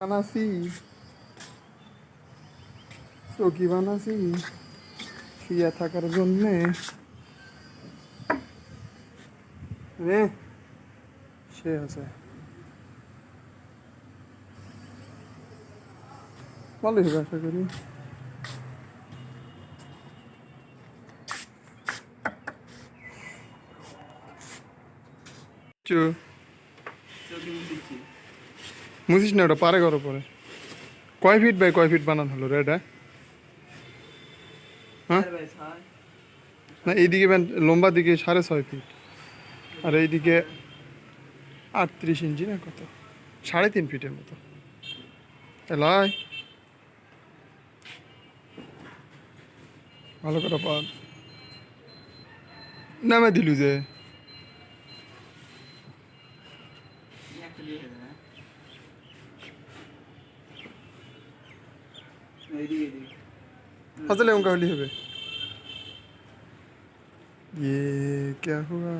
বানাসি। চৌকি বানাসি শুয়ে থাকার জন্যে। রে সে আছে। ভালোই হবে আশা করি। চু। মুছিস না ওটা পারে করো পরে কয় ফিট বাই কয় ফিট বানানো হলো রে এটা? হ্যাঁ? না এইদিকে লম্বা দিকে সাড়ে ছয় ফিট আর এইদিকে আটত্রিশ ইঞ্চি না কত? সাড়ে তিন ফিটের মতো। এলাই। ভালো করে পার। নামে দিলু যে। हंसले उनका होली है ये क्या हुआ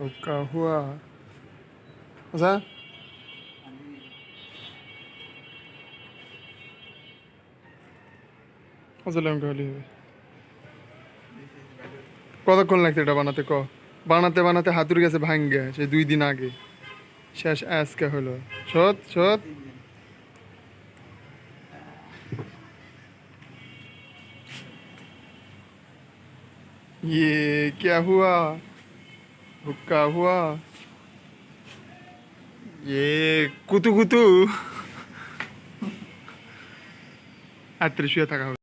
ओ क्या हुआ हंसा हंसले उनका होली है কতক্ষণ লাগছে এটা বানাতে ক বানাতে বানাতে হাতুর গেছে ভাঙ্গে সে দুই দিন আগে শেষ আজকে হলো সত সত ये क्या हुआ हुक्का हुआ ये কুতু কুতু আর ত্রিশুয়া থাকা হবে